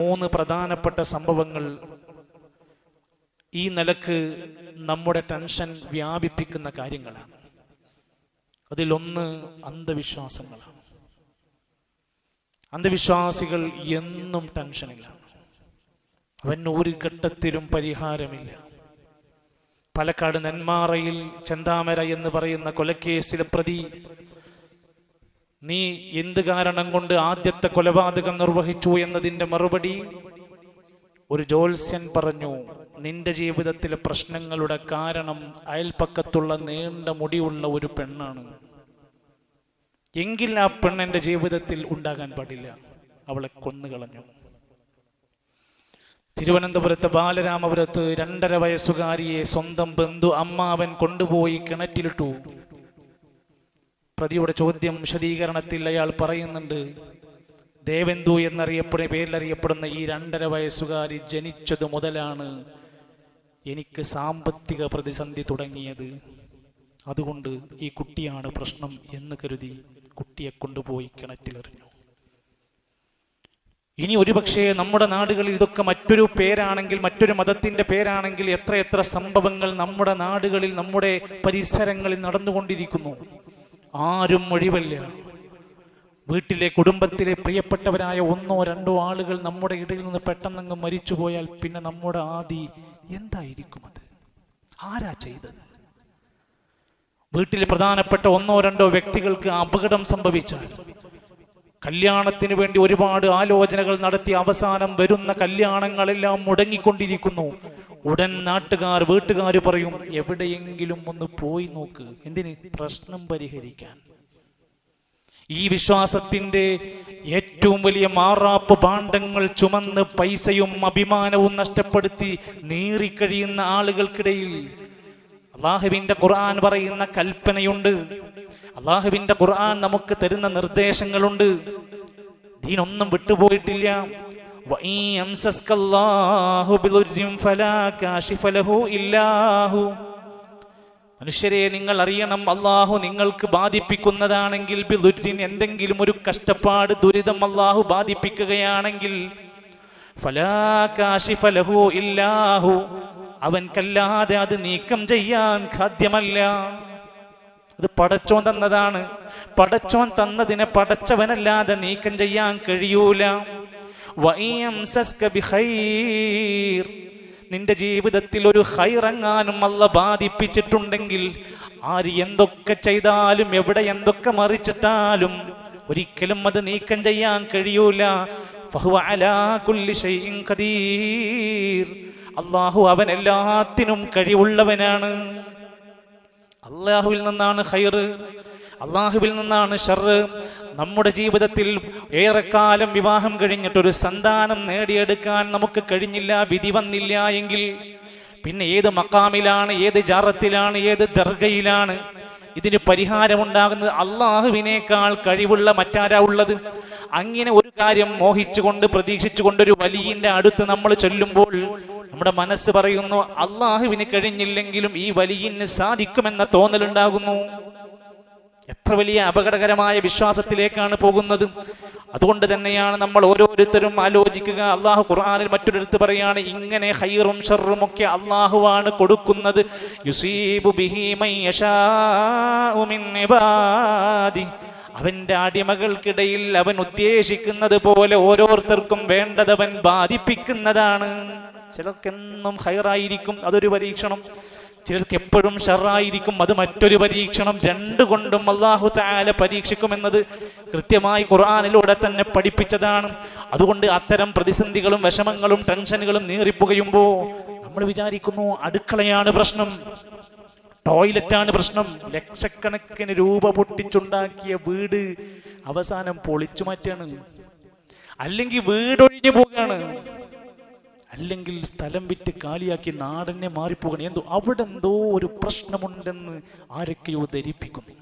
മൂന്ന് പ്രധാനപ്പെട്ട സംഭവങ്ങൾ. ഈ നിലയ്ക്ക് നമ്മുടെ ടെൻഷൻ വ്യാപിപ്പിക്കുന്ന കാര്യങ്ങളാണ്. അതിലൊന്ന് അന്ധവിശ്വാസങ്ങളാണ്. അന്ധവിശ്വാസികൾ എന്നും ടെൻഷനിലാണ്. അവൻ ഒരു ഘട്ടത്തിലും പരിഹാരമില്ല. പാലക്കാട് നെന്മാറയിൽ ചെന്താമര എന്ന് പറയുന്ന കൊലക്കേസിലെ പ്രതി നീ എന്ത് കാരണം കൊണ്ട് ആദ്യത്തെ കൊലപാതകം നിർവഹിച്ചു എന്നതിന്റെ മറുപടി? ഒരു ജോത്സ്യൻ പറഞ്ഞു നിന്റെ ജീവിതത്തിലെ പ്രശ്നങ്ങളുടെ കാരണം അയൽപ്പക്കത്തുള്ള നീണ്ട മുടിയുള്ള ഒരു പെണ്ണാണ്. എങ്കിൽ ആ പെണ്ണെന്റെ ജീവിതത്തിൽ ഉണ്ടാകാൻ പാടില്ല. അവളെ കൊന്നുകളഞ്ഞു. തിരുവനന്തപുരത്ത് ബാലരാമപുരത്ത് രണ്ടര വയസ്സുകാരിയെ സ്വന്തം ബന്ധു അമ്മാവൻ കൊണ്ടുപോയി കിണറ്റിലിട്ടു. പ്രതിയുടെ ചോദ്യം വിശദീകരണത്തിൽ അയാൾ പറയുന്നുണ്ട് ദേവന്തു എന്നറിയപ്പെടുന്ന പേരിൽ അറിയപ്പെടുന്ന ഈ രണ്ടര വയസ്സുകാരി ജനിച്ചത് മുതലാണ് എനിക്ക് സാമ്പത്തിക പ്രതിസന്ധി തുടങ്ങിയത്. അതുകൊണ്ട് ഈ കുട്ടിയാണ് പ്രശ്നം എന്ന് കരുതി കുട്ടിയെ കൊണ്ടുപോയി കിണറ്റിലെറിഞ്ഞു. ഇനി ഒരുപക്ഷെ നമ്മുടെ നാടുകളിൽ ഇതൊക്കെ മറ്റൊരു പേരാണെങ്കിൽ മറ്റൊരു മതത്തിന്റെ പേരാണെങ്കിൽ എത്രയെത്ര എത്ര സംഭവങ്ങൾ നമ്മുടെ നാടുകളിൽ നമ്മുടെ പരിസരങ്ങളിൽ നടന്നുകൊണ്ടിരിക്കുന്നു. ആരും ഒഴിവല്ല വീട്ടിലെ കുടുംബത്തിലെ പ്രിയപ്പെട്ടവരായ ഒന്നോ രണ്ടോ ആളുകൾ നമ്മുടെ ഇടയിൽ നിന്ന് പെട്ടെന്നങ്ങ് മരിച്ചുപോയാൽ പിന്നെ നമ്മുടെ ആദി എന്തായിരിക്കും അത്? ആരാ ചെയ്തത്? വീട്ടിലെ പ്രധാനപ്പെട്ട ഒന്നോ രണ്ടോ വ്യക്തികൾക്ക് അപകടം സംഭവിച്ചാൽ കല്യാണത്തിന് വേണ്ടി ഒരുപാട് ആലോചനകൾ നടത്തി അവസാനം വരുന്ന കല്യാണങ്ങളെല്ലാം മുടങ്ങിക്കൊണ്ടിരിക്കുന്നു. ഉടൻ നാട്ടുകാർ വീട്ടുകാർ പറയും എവിടെയെങ്കിലും ഒന്ന് പോയി നോക്ക്. എന്തിന്? പ്രശ്നം പരിഹരിക്കാൻ. ഈ വിശ്വാസത്തിന്റെ ഏറ്റവും വലിയ മാറാപ്പ് ഭാണ്ഡങ്ങൾ ചുമന്ന് പൈസയും അഭിമാനവും നഷ്ടപ്പെടുത്തി നീറിക്കഴിയുന്ന ആളുകൾക്കിടയിൽ അള്ളാഹുവിന്റെ ഖുർആൻ പറയുന്ന കൽപ്പനയുണ്ട്. അള്ളാഹുവിന്റെ ഖുർആൻ നമുക്ക് തരുന്ന നിർദ്ദേശങ്ങളുണ്ട്. ദീനൊന്നും വിട്ടുപോയിട്ടില്ല. മനുഷ്യരെ നിങ്ങൾ അറിയണം അള്ളാഹു നിങ്ങൾക്ക് ബാധിപ്പിക്കുന്നതാണെങ്കിൽ എന്തെങ്കിലും ഒരു കഷ്ടപ്പാട് ദുരിതം അള്ളാഹു ബാധിപ്പിക്കുകയാണെങ്കിൽ ഇല്ലാഹു അവൻക്കല്ലാതെ അത് നീക്കം ചെയ്യാൻ സാധ്യമല്ല അത് പടച്ചോൻ തന്നതാണ്. പടച്ചോൻ തന്നതിനെ പടച്ചവനല്ലാതെ നീക്കം ചെയ്യാൻ കഴിയൂല. നിന്റെ ജീവിതത്തിൽ ഒരു ഹൈറങ്ങാനും അല്ല ബാധിപ്പിച്ചിട്ടുണ്ടെങ്കിൽ ആര് എന്തൊക്കെ ചെയ്താലും എവിടെ എന്തൊക്കെ മറിച്ചിട്ടാലും ഒരിക്കലും അത് നീക്കം ചെയ്യാൻ കഴിയൂല. അള്ളാഹു അവൻ എല്ലാത്തിനും കഴിവുള്ളവനാണ്. അള്ളാഹുവിൽ നിന്നാണ് ഹൈറ് അള്ളാഹുവിൽ നിന്നാണ് ഷർറ്. നമ്മുടെ ജീവിതത്തിൽ ഏറെക്കാലം വിവാഹം കഴിഞ്ഞിട്ട് ഒരു സന്താനം നേടിയെടുക്കാൻ നമുക്ക് കഴിഞ്ഞില്ല വിധി വന്നില്ല എങ്കിൽ പിന്നെ ഏത് മക്കാമിലാണ് ഏത് ജാറത്തിലാണ് ഏത് ദർഗയിലാണ് ഇതിന് പരിഹാരമുണ്ടാകുന്നത്? അള്ളാഹുവിനേക്കാൾ കഴിവുള്ള മറ്റാരാ ഉള്ളത്? അങ്ങനെ ഒരു കാര്യം മോഹിച്ചുകൊണ്ട് പ്രതീക്ഷിച്ചുകൊണ്ട് ഒരു വലിയന്റെ അടുത്ത് നമ്മൾ ചൊല്ലുമ്പോൾ നമ്മുടെ മനസ്സ് പറയുന്നു അള്ളാഹുവിന് കഴിഞ്ഞില്ലെങ്കിലും ഈ വലിയന് സാധിക്കുമെന്ന തോന്നലുണ്ടാകുന്നു. എത്ര വലിയ അപകടകരമായ വിശ്വാസത്തിലേക്കാണ് പോകുന്നത്? അതുകൊണ്ട് തന്നെയാണ് നമ്മൾ ഓരോരുത്തരും ആലോചിക്കുക. അള്ളാഹു ഖുർആാനിൽ മറ്റൊരിടത്ത് പറയാണ് ഇങ്ങനെ ഹൈറും ഷറും ഒക്കെ അള്ളാഹുവാണ് കൊടുക്കുന്നത്. യുസീബു. അവന്റെ അടിമകൾക്കിടയിൽ അവൻ ഉദ്ദേശിക്കുന്നത് പോലെ ഓരോരുത്തർക്കും വേണ്ടതവൻ ബാധിപ്പിക്കുന്നതാണ്. ചിലർക്കെന്നും ഹൈറായിരിക്കും അതൊരു പരീക്ഷണം. ചിലർക്ക് എപ്പോഴും ഷറായിരിക്കും. അത് മറ്റൊരു പരീക്ഷണം. രണ്ടു കൊണ്ടും അള്ളാഹു താല പരീക്ഷിക്കുമെന്നത് കൃത്യമായി ഖുർആാനിലൂടെ തന്നെ പഠിപ്പിച്ചതാണ്. അതുകൊണ്ട് അത്തരം പ്രതിസന്ധികളും വിഷമങ്ങളും ടെൻഷനുകളും നീറിപ്പുകയുമ്പോ നമ്മൾ വിചാരിക്കുന്നു അടുക്കളയാണ് പ്രശ്നം. ടോയ്ലറ്റാണ് പ്രശ്നം. ലക്ഷക്കണക്കിന് രൂപ പൊട്ടിച്ചുണ്ടാക്കിയ വീട് അവസാനം പൊളിച്ചു മാറ്റാണ്. അല്ലെങ്കിൽ വീടൊഴിഞ്ഞു പോവുകയാണ്. അല്ലെങ്കിൽ സ്ഥലം വിറ്റ് കാലിയാക്കി നാടനെ മാറിപ്പോകണം. എന്തോ അവിടെ എന്തോ ഒരു പ്രശ്നമുണ്ടെന്ന് ആരൊക്കെയോ ധരിപ്പിക്കുന്നു.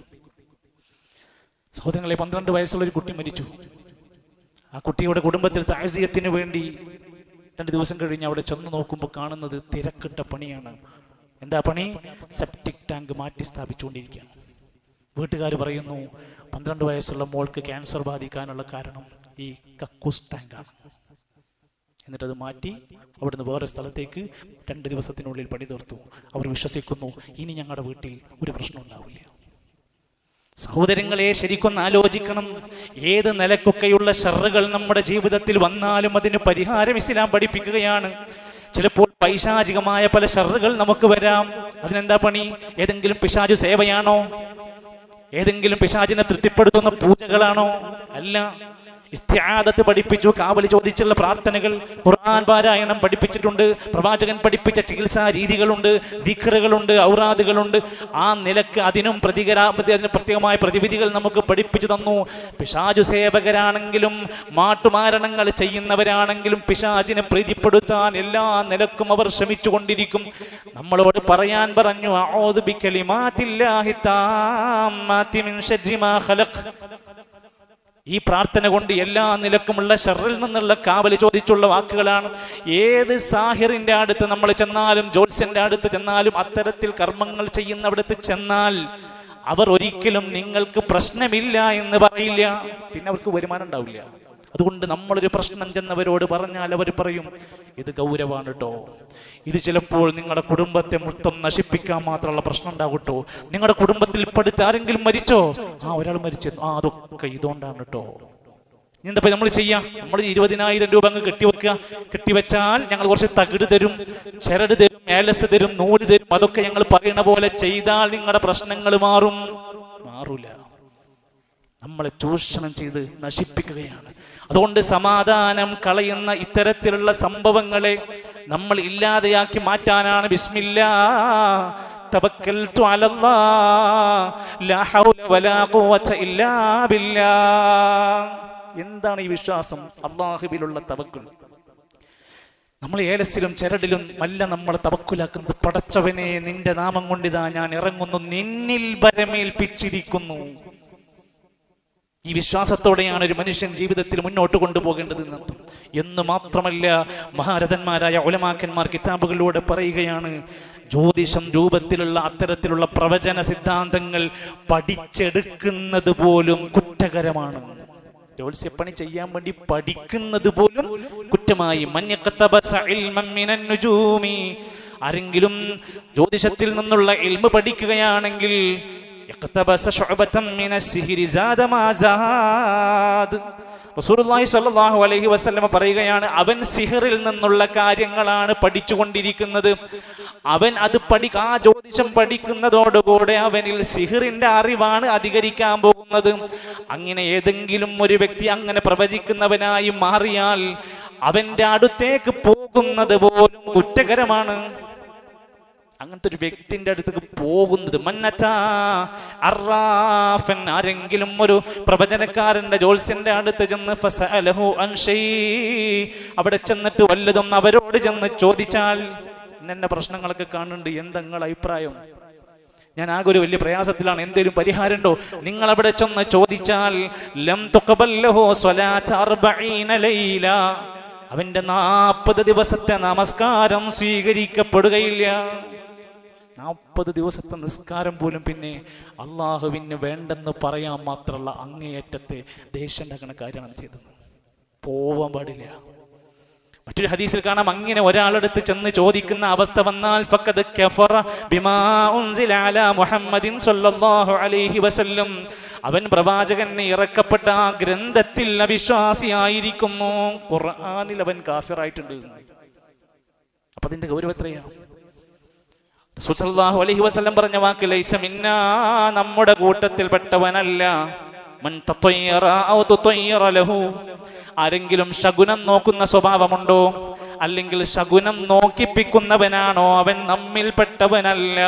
സഹോദരങ്ങളെ പന്ത്രണ്ട് വയസ്സുള്ള ഒരു കുട്ടി മരിച്ചു. ആ കുട്ടിയുടെ കുടുംബത്തിൽ താഴ്സിയത്തിന് വേണ്ടി രണ്ട് ദിവസം കഴിഞ്ഞ് അവിടെ ചെന്ന് നോക്കുമ്പോൾ കാണുന്നത് തിരക്കിട്ട പണിയാണ്. എന്താ പണി? സെപ്റ്റിക് ടാങ്ക് മാറ്റി സ്ഥാപിച്ചുകൊണ്ടിരിക്കുകയാണ്. വീട്ടുകാർ പറയുന്നു പന്ത്രണ്ട് വയസ്സുള്ള മോൾക്ക് ക്യാൻസർ ബാധിക്കാനുള്ള കാരണം ഈ കക്കൂസ് ടാങ്കാണ്. എന്നിട്ടത് മാറ്റി അവിടുന്ന് വേറെ സ്ഥലത്തേക്ക് രണ്ട് ദിവസത്തിനുള്ളിൽ പണി തീർത്തു. അവർ വിശ്വസിക്കുന്നു ഇനി ഞങ്ങളുടെ വീട്ടിൽ ഒരു പ്രശ്നം ഉണ്ടാവില്ല. സഹോദരങ്ങളെ ശരിക്കൊന്ന് ആലോചിക്കണം. ഏത് നിലക്കൊക്കെയുള്ള ഷറുകൾ നമ്മുടെ ജീവിതത്തിൽ വന്നാലും അതിന് പരിഹാരം ഇസ്ലാം പഠിപ്പിക്കുകയാണ്. ചിലപ്പോൾ പൈശാചികമായ പല ഷറുകൾ നമുക്ക് വരാം. അതിനെന്താ പണി? ഏതെങ്കിലും പിശാചു സേവയാണോ? ഏതെങ്കിലും പിശാചിനെ തൃപ്തിപ്പെടുത്തുന്ന പൂജകളാണോ? അല്ല. ഇസ്ത്യാദത്ത് പഠിപ്പിച്ചു കാവലി ചോദിച്ചുള്ള പ്രാർത്ഥനകൾ. ഖുർആൻ പാരായണം പഠിപ്പിച്ചിട്ടുണ്ട് പ്രവാചകൻ പഠിപ്പിച്ച ചികിത്സാ രീതികളുണ്ട് ദിഖറുകളുണ്ട് ഔറാദുകളുണ്ട്. ആ നിലയ്ക്ക് അതിനും പ്രതികരാ പ്രതി- അതിന് പ്രത്യേകമായ പ്രതിവിധികൾ നമുക്ക് പഠിപ്പിച്ചു തന്നു. പിശാചു സേവകരാണെങ്കിലും മാട്ടുമാരണങ്ങൾ ചെയ്യുന്നവരാണെങ്കിലും പിശാജിനെ പ്രീതിപ്പെടുത്താൻ എല്ലാ നിലക്കും അവർ ശ്രമിച്ചുകൊണ്ടിരിക്കും. നമ്മളോട് പറയാൻ പറഞ്ഞു ഈ പ്രാർത്ഥന കൊണ്ട് എല്ലാ നിലക്കുമുള്ള ഷെറിൽ നിന്നുള്ള കാവൽ ചോദിച്ചുള്ള വാക്കുകളാണ്. ഏത് സാഹിറിന്റെ അടുത്ത് നമ്മൾ ചെന്നാലും ജോത്സ്യന്റെ അടുത്ത് ചെന്നാലും അത്തരത്തിൽ കർമ്മങ്ങൾ ചെയ്യുന്നവിടത്ത് ചെന്നാൽ അവർ ഒരിക്കലും നിങ്ങൾക്ക് പ്രശ്നമില്ല എന്ന് പറയില്ല. പിന്നെ അവർക്ക് വരുമാനം ഉണ്ടാവില്ല. അതുകൊണ്ട് നമ്മളൊരു പ്രശ്നം ചെന്നവരോട് പറഞ്ഞാൽ അവർ പറയും ഇത് ഗൗരവാണ് കേട്ടോ ഇത് ചിലപ്പോൾ നിങ്ങളുടെ കുടുംബത്തെ മൊത്തം നശിപ്പിക്കാൻ മാത്രമുള്ള പ്രശ്നം ഉണ്ടാകട്ടോ. നിങ്ങളുടെ കുടുംബത്തിൽ പഠിത്ത ആരെങ്കിലും മരിച്ചോ? ആ ഒരാൾ മരിച്ചു. ആ അതൊക്കെ ഇതുകൊണ്ടാണ് കേട്ടോ എന്താ നമ്മൾ ചെയ്യാം? നമ്മൾ ഇരുപതിനായിരം രൂപ അങ്ങ് കെട്ടിവെക്കുക. കെട്ടിവെച്ചാൽ ഞങ്ങൾ കുറച്ച് തകിട് തരും ചരട് തരും ഏലസ് തരും നൂൽ തരും അതൊക്കെ ഞങ്ങൾ പറയുന്ന പോലെ ചെയ്താൽ നിങ്ങളുടെ പ്രശ്നങ്ങൾ മാറും. മാറൂല. നമ്മളെ ചൂഷണം ചെയ്ത് നശിപ്പിക്കുകയാണ്. അതുകൊണ്ട് സമാധാനം കളയുന്ന ഇത്തരത്തിലുള്ള സംഭവങ്ങളെ നമ്മൾ ഇല്ലാതെയാക്കി മാറ്റാനാണ് ബിസ്മില്ലാ. തവക്കൽതു അലല്ലാ. ലാ ഹൗല വലാ ഖുവത ഇല്ലാ ബില്ലാ. എന്താണ് ഈ വിശ്വാസം? അള്ളാഹുബിലുള്ള തവക്കുൽ. നമ്മൾ ഏലസിലും ചരടിലും മല്ല നമ്മൾ തവക്കുലാക്കുന്നത് പടച്ചവനെ നിന്റെ നാമം കൊണ്ടിതാ ഞാൻ ഇറങ്ങുന്നു. നിന്നിൽ ബരമേൽപ്പിച്ചിരിക്കുന്നു ഈ വിശ്വാസത്തോടെയാണ് ഒരു മനുഷ്യൻ ജീവിതത്തിൽ മുന്നോട്ട് കൊണ്ടുപോകേണ്ടത് എന്ന് മാത്രമല്ല മഹാരഥന്മാരായ ഒലമാക്കന്മാർ കിതാബുകളിലൂടെ പറയുകയാണ് ജ്യോതിഷം രൂപത്തിലുള്ള അത്തരത്തിലുള്ള പ്രവചന സിദ്ധാന്തങ്ങൾ പഠിച്ചെടുക്കുന്നത് പോലും കുറ്റകരമാണ്. ജ്യോത്സ്യപ്പണി ചെയ്യാൻ വേണ്ടി പഠിക്കുന്നത് പോലും കുറ്റമായി. ആരെങ്കിലും ജ്യോതിഷത്തിൽ നിന്നുള്ള എൽമ് പഠിക്കുകയാണെങ്കിൽ റസൂർലാഹി സല്ലാഹു അലഹി വസ്ലമ പറയുകയാണ് അവൻ സിഹറിൽ നിന്നുള്ള കാര്യങ്ങളാണ് പഠിച്ചുകൊണ്ടിരിക്കുന്നത്. അവൻ അത് പഠി ആ ജ്യോതിഷം പഠിക്കുന്നതോടുകൂടെ അവനിൽ സിഹിറിന്റെ അറിവാണ് അധികരിക്കാൻ പോകുന്നത്. അങ്ങനെ ഏതെങ്കിലും ഒരു വ്യക്തി അങ്ങനെ പ്രവചിക്കുന്നവനായി മാറിയാൽ അവന്റെ അടുത്തേക്ക് പോകുന്നത് പോലും കുറ്റകരമാണ്. അങ്ങനത്തെ ഒരു വ്യക്തിന്റെ അടുത്തേക്ക് പോകുന്നത് അറാഫൻ ആരെങ്കിലും ഒരു പ്രവചനക്കാരന്റെ ജോത്സ്യന്റെ അടുത്ത് ചെന്ന് അവിടെ ചെന്നിട്ട് വല്ലതും അവരോട് ചെന്ന് ചോദിച്ചാൽ എന്നെ പ്രശ്നങ്ങളൊക്കെ കാണുന്നുണ്ട്. എന്തെങ്ങൾ അഭിപ്രായം? ഞാൻ ആകെ ഒരു വലിയ പ്രയാസത്തിലാണ്. എന്തേലും പരിഹാരമുണ്ടോ? നിങ്ങൾ അവിടെ ചെന്ന് ചോദിച്ചാൽ ലം അവന്റെ നാൽപ്പത് ദിവസത്തെ നമസ്കാരം സ്വീകരിക്കപ്പെടുകയില്ല. നാൽപ്പത് ദിവസത്തെ നിസ്കാരം പോലും പിന്നെ അള്ളാഹുവിന് വേണ്ടെന്ന് പറയാൻ മാത്രമുള്ള അങ്ങേയറ്റത്തെ ദേഷ്യം ഉണ്ടാക്കുന്ന കാര്യമാണ് ചെയ്തത്. പോവാൻ പാടില്ല. മറ്റൊരു ഹദീസിൽ കാണാം അങ്ങനെ ഒരാളെടുത്ത് ചെന്ന് ചോദിക്കുന്ന അവസ്ഥ വന്നാൽ കഫറ ബിമാ ഉൻസില അലാ മുഹമ്മദിൻ സല്ലല്ലാഹു അലൈഹി വസല്ലം. അവൻ പ്രവാചകനെ ഇറക്കപ്പെട്ട ആ ഗ്രന്ഥത്തിൽ അവിശ്വാസിയായിരിക്കുന്നു. ഖുർആനിൽ അവൻ കാഫിറായിട്ടുണ്ട്. അപ്പൊ അതിന്റെ ഗൗരവം എത്രയാ? റസൂൽ അലഹി വസ്ലം പറഞ്ഞ വാക്ക് ലൈസ മിന്നാ നമ്മുടെ കൂട്ടത്തിൽപ്പെട്ടവനല്ല. ആരെങ്കിലും ശകുനം നോക്കുന്ന സ്വഭാവമുണ്ടോ? അല്ലെങ്കിൽ ശകുനം നോക്കിപ്പിക്കുന്നവനാണോ? അവൻ നമ്മിൽപ്പെട്ടവനല്ല.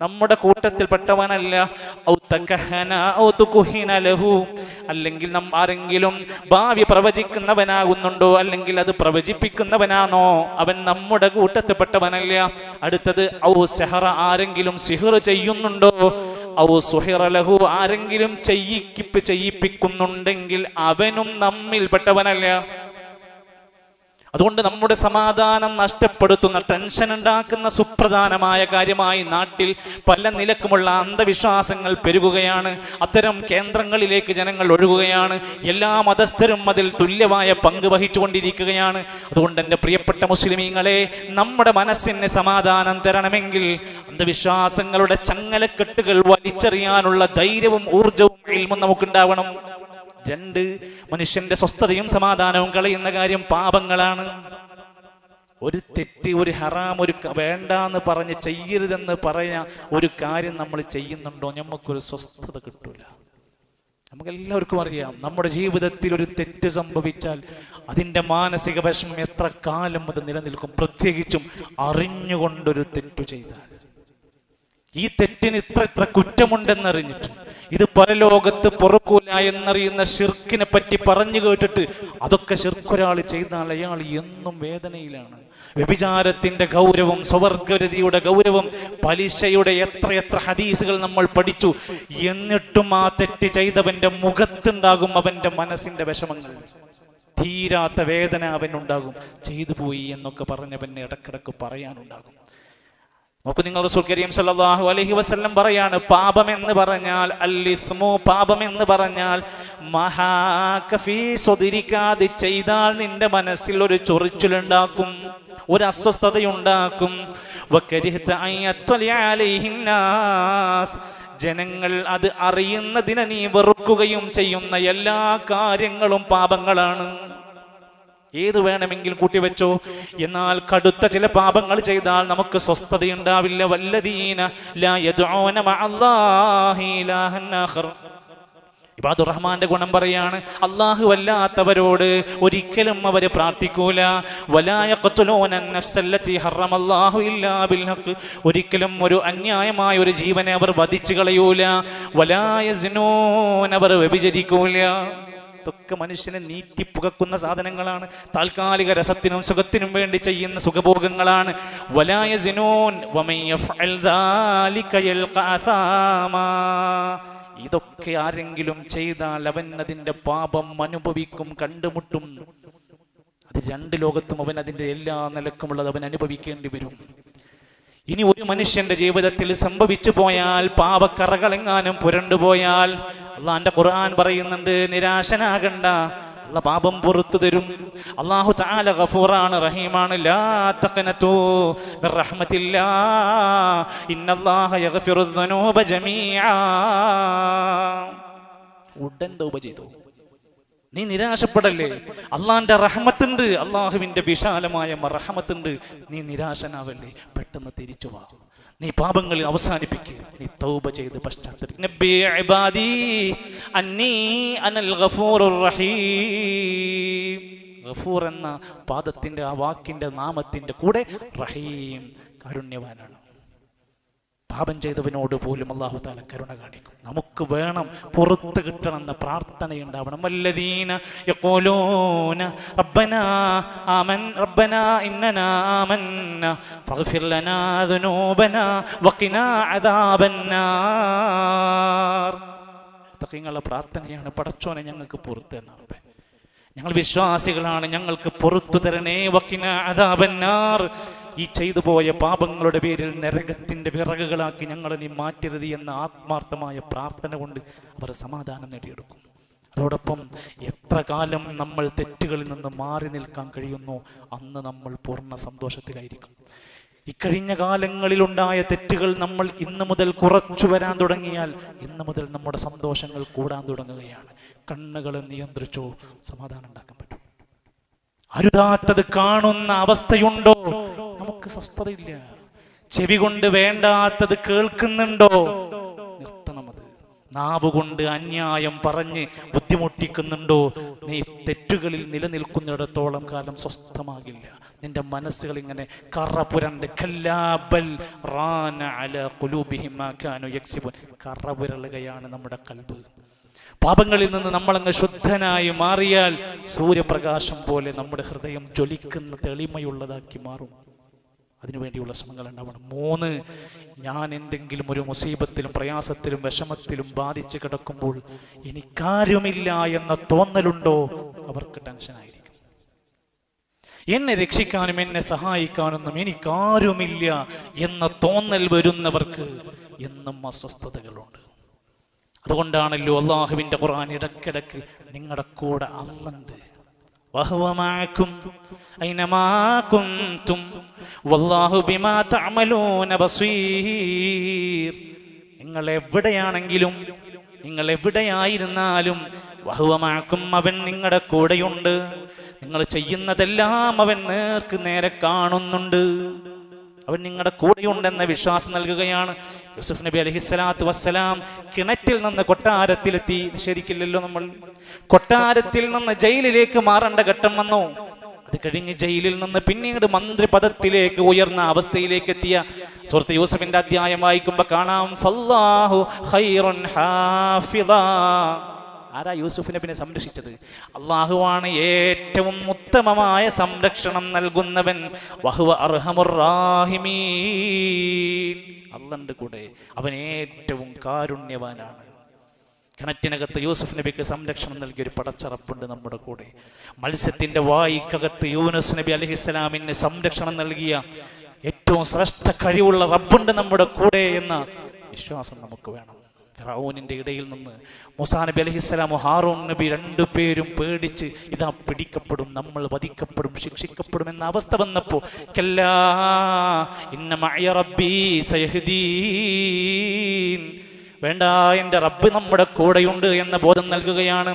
നമ്മുടെ കൂട്ടത്തിൽപ്പെട്ടവനല്ല. അല്ലെങ്കിൽ നാം ആരെങ്കിലും ഭാവി പ്രവചിക്കുന്നവനാകുന്നുണ്ടോ? അല്ലെങ്കിൽ അത് പ്രവചിപ്പിക്കുന്നവനാണോ? അവൻ നമ്മുടെ കൂട്ടത്തിൽപ്പെട്ടവനല്ല. അടുത്തത് ഔ സെഹറ ആരെങ്കിലും സിഹർ ചെയ്യുന്നുണ്ടോ? ഔ സുഹിറലഹു ആരെങ്കിലും ചെയ്യിക്കിപ്പ് ചെയ്യിപ്പിക്കുന്നുണ്ടെങ്കിൽ അവനും നമ്മിൽപ്പെട്ടവനല്ല. അതുകൊണ്ട് നമ്മുടെ സമാധാനം നഷ്ടപ്പെടുത്തുന്ന ടെൻഷൻ ഉണ്ടാക്കുന്ന സുപ്രധാനമായ കാര്യമായി നാട്ടിൽ പല നിലക്കുമുള്ള അന്ധവിശ്വാസങ്ങൾ പെരുകുകയാണ്. അത്തരം കേന്ദ്രങ്ങളിലേക്ക് ജനങ്ങൾ ഒഴുകുകയാണ്. എല്ലാ മതസ്ഥരും അതിൽ തുല്യമായ പങ്ക് വഹിച്ചുകൊണ്ടിരിക്കുകയാണ്. അതുകൊണ്ട് എന്റെ പ്രിയപ്പെട്ട മുസ്ലിമീങ്ങളെ നമ്മുടെ മനസ്സിന് സമാധാനം തരണമെങ്കിൽ അന്ധവിശ്വാസങ്ങളുടെ ചങ്ങലക്കെട്ടുകൾ വലിച്ചെറിയാനുള്ള ധൈര്യവും ഊർജവും നമുക്കുണ്ടാവണം. രണ്ട്. മനുഷ്യന്റെ സ്വസ്ഥതയും സമാധാനവും കളയുന്ന കാര്യം പാപങ്ങളാണ്. ഒരു തെറ്റ് ഒരു ഹറാം ഒരു വേണ്ട വേണ്ടാന്ന് പറഞ്ഞ് ചെയ്യരുതെന്ന് പറയാ ഒരു കാര്യം നമ്മൾ ചെയ്യുന്നുണ്ടോ? നമുക്കൊരു സ്വസ്ഥത കിട്ടൂല. നമുക്കെല്ലാവർക്കും അറിയാം നമ്മുടെ ജീവിതത്തിൽ ഒരു തെറ്റ് സംഭവിച്ചാൽ അതിന്റെ മാനസിക വിഷമം എത്ര കാലം അത് നിലനിൽക്കും. പ്രത്യേകിച്ചും അറിഞ്ഞുകൊണ്ടൊരു തെറ്റു ചെയ്താൽ. ഈ തെറ്റിന് ഇത്ര ഇത്ര കുറ്റമുണ്ടെന്നറിഞ്ഞിട്ട് ഇത് പരലോകത്ത് പൊറുക്കൂല എന്നറിയുന്ന ഷിർക്കിനെ പറ്റി പറഞ്ഞു കേട്ടിട്ട് അതൊക്കെ ഷിർക്കൊരാൾ ചെയ്താൽ അയാൾ എന്നും വേദനയിലാണ്. വ്യഭിചാരത്തിന്റെ ഗൗരവം സ്വവർഗരതിയുടെ ഗൗരവം പലിശയുടെ എത്രയെത്ര ഹദീസുകൾ നമ്മൾ പഠിച്ചു. എന്നിട്ടും ആ തെറ്റ് ചെയ്തവന്റെ മുഖത്തുണ്ടാകും അവന്റെ മനസ്സിന്റെ വിഷമങ്ങൾ. തീരാത്ത വേദന അവനുണ്ടാകും. ചെയ്തു പോയി എന്നൊക്കെ പറഞ്ഞവന് ഇടക്കിടക്ക് പറയാനുണ്ടാകും. നോക്കൂ നിങ്ങൾ റസൂൽ കരീം സല്ലല്ലാഹു അലൈഹി വസല്ലം പറയാണ് പാപം എന്ന് പറഞ്ഞാൽ അല്ലിസ്മു പാപം എന്ന് പറഞ്ഞാൽ മഹാകഫി സ്വതിരിക്കാതെ ചെയ്താൽ നിന്റെ മനസ്സിൽ ഒരു ചൊറിച്ചിലുണ്ടാക്കും ഒരു അസ്വസ്ഥതയുണ്ടാക്കും. ജനങ്ങൾ അത് അറിയുന്നതിനെ നീ വെറുക്കുകയും ചെയ്യുന്ന എല്ലാ കാര്യങ്ങളും പാപങ്ങളാണ് ഏത് വേണമെങ്കിലും കൂട്ടിവെച്ചോ? എന്നാൽ കടുത്ത ചില പാപങ്ങൾ ചെയ്താൽ നമുക്ക് സ്വസ്ഥതയുണ്ടാവില്ല വല്ലദീന ഇബാദുർ റഹ്മാന്റെ ഗുണം പറയാണ് അള്ളാഹു വല്ലാത്തവരോട് ഒരിക്കലും അവർ പ്രാർത്ഥിക്കൂല. ഒരിക്കലും ഒരു അന്യായമായ ഒരു ജീവനെ അവർ വധിച്ചു കളയൂല. വലായ അവർ വ്യഭിചരിക്കൂല. ഇതൊക്കെ മനുഷ്യനെ നീറ്റി പുകക്കുന്ന സാധനങ്ങളാണ്. താൽക്കാലിക രസത്തിനും സുഖത്തിനും വേണ്ടി ചെയ്യുന്ന സുഖഭോഗങ്ങളാണ്. വലായ സിനോൻ ഇതൊക്കെ ആരെങ്കിലും ചെയ്താൽ അവൻ അതിന്റെ പാപം അനുഭവിക്കും കണ്ടുമുട്ടും. അത് രണ്ട് ലോകത്തും അവൻ അതിന്റെ എല്ലാ നിലക്കുമുള്ളത് അവൻ അനുഭവിക്കേണ്ടി വരും. ഇനി ഒരു മനുഷ്യന്റെ ജീവിതത്തിൽ സംഭവിച്ചു പോയാൽ പാപക്കറകളെങ്ങാനും പുരണ്ടുപോയാൽ അള്ളാന്റെ ഖുർആൻ പറയുന്നുണ്ട് നിരാശനാകണ്ട. അല്ല പാപം പുറത്തു തരും. അള്ളാഹു താല ഗഫൂറാണ് റഹീമാണ്. ഉടൻ തൗബ ചെയ്തു. നീ നിരാശപ്പെടല്ലേ? അള്ളാന്റെ റഹമത്തുണ്ട്. അള്ളാഹുവിന്റെ വിശാലമായ റഹമത്തുണ്ട്. നീ നിരാശനാവല്ലേ? പെട്ടെന്ന് തിരിച്ചു വാ. നീ പാപങ്ങളിൽ അവസാനിപ്പിക്കുക നീ തൗബ ചെയ്ത് പശ്ചാത്തലം എന്ന പാദത്തിന്റെ ആ വാക്കിന്റെ നാമത്തിന്റെ കൂടെ റഹീം. കാരുണ്യവാനാണ്. പാപം ചെയ്തവനോട് പോലും അള്ളാഹു താല കരുണ കാണിക്കും. നമുക്ക് വേണം പുറത്ത് കിട്ടണമെന്ന പ്രാർത്ഥനയുണ്ടാവണം. വല്ലദീന യഖൂലൂന റബ്ബനാ ആമൻ റബ്ബനാ ഇന്നനാ ആമന്ന ഫഗ്ഫിർ ലനാ ദുനൂബന വഖിനാ അദാബന്നാർ. തഖീങ്ങളുടെ പ്രാർത്ഥനയാണ്. പടച്ചോനെ ഞങ്ങൾക്ക് പുറത്ത് തന്നെ റബ്ബേ. ഞങ്ങൾ വിശ്വാസികളാണ്. ഞങ്ങൾക്ക് പുറത്തു തരണേ വക്കിന അതാപന്നാർ ഈ ചെയ്തു പോയ പാപങ്ങളുടെ പേരിൽ നരകത്തിന്റെ വിറകുകളാക്കി ഞങ്ങളെ നീ മാറ്റരുത് എന്ന ആത്മാർത്ഥമായ പ്രാർത്ഥന കൊണ്ട് അവർ സമാധാനം നേടിയെടുക്കും അതോടൊപ്പം എത്ര കാലം നമ്മൾ തെറ്റുകളിൽ നിന്ന് മാറി നിൽക്കാൻ കഴിയുന്നു അന്ന് നമ്മൾ പൂർണ സന്തോഷത്തിലായിരിക്കും. ഇക്കഴിഞ്ഞ കാലങ്ങളിലുണ്ടായ തെറ്റുകൾ നമ്മൾ ഇന്നു മുതൽ കുറച്ചു വരാൻ തുടങ്ങിയാൽ ഇന്നു മുതൽ നമ്മുടെ സന്തോഷങ്ങൾ കൂടാൻ തുടങ്ങുകയാണ്. കണ്ണുകളെ നിയന്ത്രിച്ചോ സമാധാനം ഉണ്ടാക്കാൻ പറ്റും. അരുതാത്തത് കാണുന്ന അവസ്ഥയുണ്ടോ? നമുക്ക് സ്വസ്ഥതയില്ല. ചെവി കൊണ്ട് വേണ്ടാത്തത് കേൾക്കുന്നുണ്ടോ? നിർത്തണം അത്. നാവ് കൊണ്ട് അന്യായം പറഞ്ഞ് ബുദ്ധിമുട്ടിക്കുന്നുണ്ടോ? നീ തെറ്റുകളിൽ നിലനിൽക്കുന്നിടത്തോളം കാലം സ്വസ്ഥമാകില്ല. നിന്റെ മനസ്സുകൾ ഇങ്ങനെ കറ പുരണ്ട്. കറ പുരളുകയാണ് നമ്മുടെ കൽബ്. പാപങ്ങളിൽ നിന്ന് നമ്മളങ്ങ് ശുദ്ധനായി മാറിയാൽ സൂര്യപ്രകാശം പോലെ നമ്മുടെ ഹൃദയം ജ്വലിക്കുന്ന തെളിമയുള്ളതാക്കി മാറും. അതിനുവേണ്ടിയുള്ള ശ്രമങ്ങൾ ഉണ്ടാവണം. മൂന്ന് ഞാൻ എന്തെങ്കിലും ഒരു മുസീബത്തിലും പ്രയാസത്തിലും വിഷമത്തിലും ബാധിച്ചു കിടക്കുമ്പോൾ എനിക്കാരുമില്ല എന്ന തോന്നലുണ്ടോ? അവർക്ക് ടെൻഷനായിരിക്കും എന്നെ രക്ഷിക്കാനും എന്നെ സഹായിക്കാനൊന്നും എനിക്കാരുമില്ല എന്ന തോന്നൽ വരുന്നവർക്ക് എന്നും അസ്വസ്ഥതകളുണ്ട്. അതുകൊണ്ടാണല്ലോ അള്ളാഹുവിന്റെ ഖുർആൻ ഇടക്കിടക്ക് നിങ്ങളുടെ കൂടെ അല്ലുണ്ട് വഹുവമാക്കും ും വല്ലാഹു ബിമാ തഅമലൂന ബസീർ. നിങ്ങൾ എവിടെയാണെങ്കിലും നിങ്ങൾ എവിടെയായിരുന്നാലും വഹുവമാക്കും അവൻ നിങ്ങളുടെ കൂടെയുണ്ട്. നിങ്ങൾ ചെയ്യുന്നതെല്ലാം അവൻ നേർക്ക് നേരെ കാണുന്നുണ്ട്. അവൻ നിങ്ങളുടെ കൂടെയുണ്ടെന്ന വിശ്വാസം നൽകുകയാണ്. യൂസുഫ് നബി അലഹിസ്സലാത്തു വസ്സലാം കിണറ്റിൽ നിന്ന് കൊട്ടാരത്തിലെത്തി. നിഷേധിക്കില്ലല്ലോ നമ്മൾ. കൊട്ടാരത്തിൽ നിന്ന് ജയിലിലേക്ക് മാറേണ്ട ഘട്ടം വന്നു. അത് കഴിഞ്ഞ് ജയിലിൽ നിന്ന് പിന്നീട് മന്ത്രി പദത്തിലേക്ക് ഉയർന്ന അവസ്ഥയിലേക്ക് എത്തിയ സുഹൃത്ത് യൂസഫിന്റെ അധ്യായം വായിക്കുമ്പോ കാണാം. ഫല്ലാഹു ഖൈറുൻ ഹാഫിദാ. ആരാ യൂസുഫ് നബിനെ സംരക്ഷിച്ചത്? അള്ളാഹുവാണ് ഏറ്റവും ഉത്തമമായ സംരക്ഷണം നൽകുന്നവൻ. വഹുവ അള്ളണ്ട് കൂടെ അവൻ ഏറ്റവും കാരുണ്യവാനാണ്. കിണറ്റിനകത്ത് യൂസുഫ് നബിക്ക് സംരക്ഷണം നൽകിയ ഒരു പടച്ചറപ്പുണ്ട് നമ്മുടെ കൂടെ. മത്സ്യത്തിന്റെ വായിക്കകത്ത് യൂനുസ് നബി അലഹിസ്സലാമിന് സംരക്ഷണം നൽകിയ ഏറ്റവും ശ്രേഷ്ഠ കഴിവുള്ള റബ്ബുണ്ട് നമ്മുടെ കൂടെ എന്ന വിശ്വാസം നമുക്ക് വേണം. ഫിറഔനിന്റെ ഇടയിൽ നിന്ന് മുസാ നബി അലഹിസ്സലാം ഹാറൂൺ നബി രണ്ടു പേരും പേടിച്ച് ഇതാ പിടിക്കപ്പെടും നമ്മൾ വധിക്കപ്പെടും ശിക്ഷിക്കപ്പെടും എന്ന അവസ്ഥ വന്നപ്പോൾ വേണ്ട എന്റെ റബ്ബ് നമ്മുടെ കൂടെയുണ്ട് എന്ന ബോധം നൽകുകയാണ്.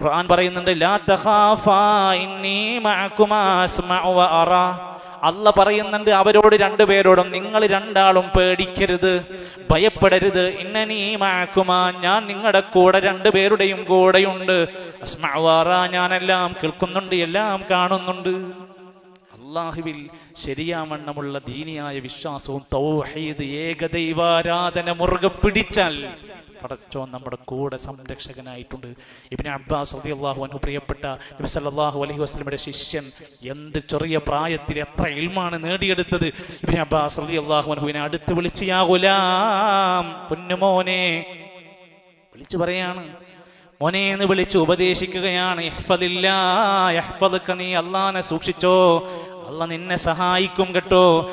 ഖുർആൻ പറയുന്നുണ്ട് ലാ തഖാഫാ ഇന്നി മഅകുമാ അസ്മഉ വ അറാ. അല്ല പറയുന്നുണ്ട് അവരോട് രണ്ടുപേരോടും നിങ്ങൾ രണ്ടാളും പേടിക്കരുത് ഭയപ്പെടരുത്. ഇന്നനീ മാക്കുമാ ഞാൻ നിങ്ങളുടെ കൂടെ രണ്ടുപേരുടെയും കൂടെയുണ്ട്. അസ്മാവാറ ഞാനെല്ലാം കേൾക്കുന്നുണ്ട് എല്ലാം കാണുന്നുണ്ട്. അള്ളാഹുവിൽ ശരിയാവണ്ണമുള്ള ദീനിയായ വിശ്വാസവും തൗഹീദ് ഏകദൈവാരാധന മുറുകെ പിടിച്ചാൽ പടച്ചോൻ നമ്മുടെ കൂടെ സംരക്ഷകനായിട്ടുണ്ട്. ഇബിന് അബ്ബാസ് റളിയല്ലാഹു അൻഹു പ്രിയപ്പെട്ട നബി സല്ലല്ലാഹു അലൈഹി വസല്ലമയുടെ ശിഷ്യൻ എന്ത് ചെറിയ പ്രായത്തിൽ എത്ര ഇൽമാണ് നേടിയെടുത്തത്? ഇബിന് അബ്ബാസ് റളിയല്ലാഹു അൻഹുവിനെ അടുത്ത് വിളിച്ച് യാ ഗുലാം പൊന്നുമോനെ വിളിച്ചു പറയാണ്. മോനെ എന്ന് വിളിച്ച് ഉപദേശിക്കുകയാണ്. നീ അള്ളാനെ സൂക്ഷിച്ചോ അല്ല നിന്നെ സഹായിക്കും കേട്ടോ.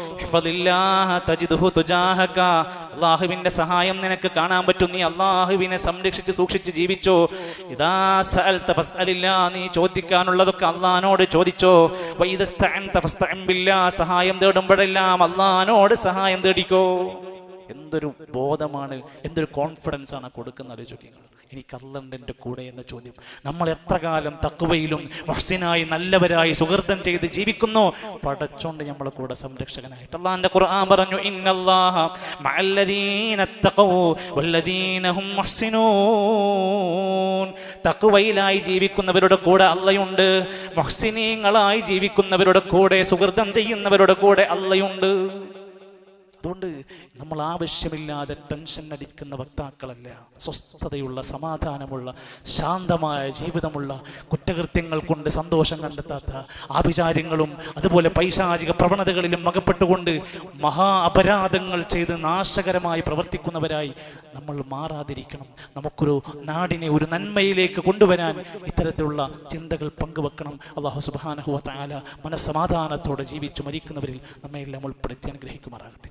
അള്ളാഹുവിന്റെ സഹായം നിനക്ക് കാണാൻ പറ്റും. നീ അള്ളാഹുവിനെ സംരക്ഷിച്ച് സൂക്ഷിച്ച് ജീവിച്ചോ. ഇതാ നീ ചോദിക്കാനുള്ളതൊക്കെ അള്ളഹാനോട് ചോദിച്ചോ. സഹായം തേടുമ്പോഴെല്ലാം അള്ളഹാനോട് സഹായം തേടിക്കോ. എന്തൊരു ബോധമാണ് എന്തൊരു കോൺഫിഡൻസ് ആണ് കൊടുക്കുന്നത് ചോദ്യങ്ങൾ എനിക്ക് അല്ലണ്ട് എന്റെ കൂടെ എന്ന ചോദ്യം. നമ്മൾ എത്ര കാലം തക്കുവയിലും വഹസിനായി നല്ലവരായി സുഹൃത്തം ചെയ്ത് ജീവിക്കുന്നു? പടച്ചോണ്ട് നമ്മളെ കൂടെ സംരക്ഷകനായിട്ട്. അള്ളാന്റെ ഖുർആൻ പറഞ്ഞു തക്കുവയിലായി ജീവിക്കുന്നവരുടെ കൂടെ അല്ലയുണ്ട്. മുഹ്സിനീങ്ങളായി ജീവിക്കുന്നവരുടെ കൂടെ സുഹൃതം ചെയ്യുന്നവരുടെ കൂടെ അല്ലയുണ്ട്. അതുകൊണ്ട് നമ്മൾ ആവശ്യമില്ലാതെ ടെൻഷൻ അടിക്കുന്ന വക്താക്കളല്ല. സ്വസ്ഥതയുള്ള സമാധാനമുള്ള ശാന്തമായ ജീവിതമുള്ള കുറ്റകൃത്യങ്ങൾ കൊണ്ട് സന്തോഷം കണ്ടെത്താത്ത ആഭിചാര്യങ്ങളും അതുപോലെ പൈശാചിക പ്രവണതകളിലും അകപ്പെട്ടുകൊണ്ട് മഹാ അപരാധങ്ങൾ ചെയ്ത് നാശകരമായി പ്രവർത്തിക്കുന്നവരായി നമ്മൾ മാറാതിരിക്കണം. നമുക്കൊരു നാടിനെ ഒരു നന്മയിലേക്ക് കൊണ്ടുവരാൻ ഇത്തരത്തിലുള്ള ചിന്തകൾ പങ്കുവെക്കണം. അള്ളാഹു സുബാനഹുവ താല മനസ്സമാധാനത്തോടെ ജീവിച്ചു മരിക്കുന്നവരിൽ നമ്മയെല്ലാം ഉൾപ്പെടുത്തി അനുഗ്രഹിക്കുമാറാകട്ടെ.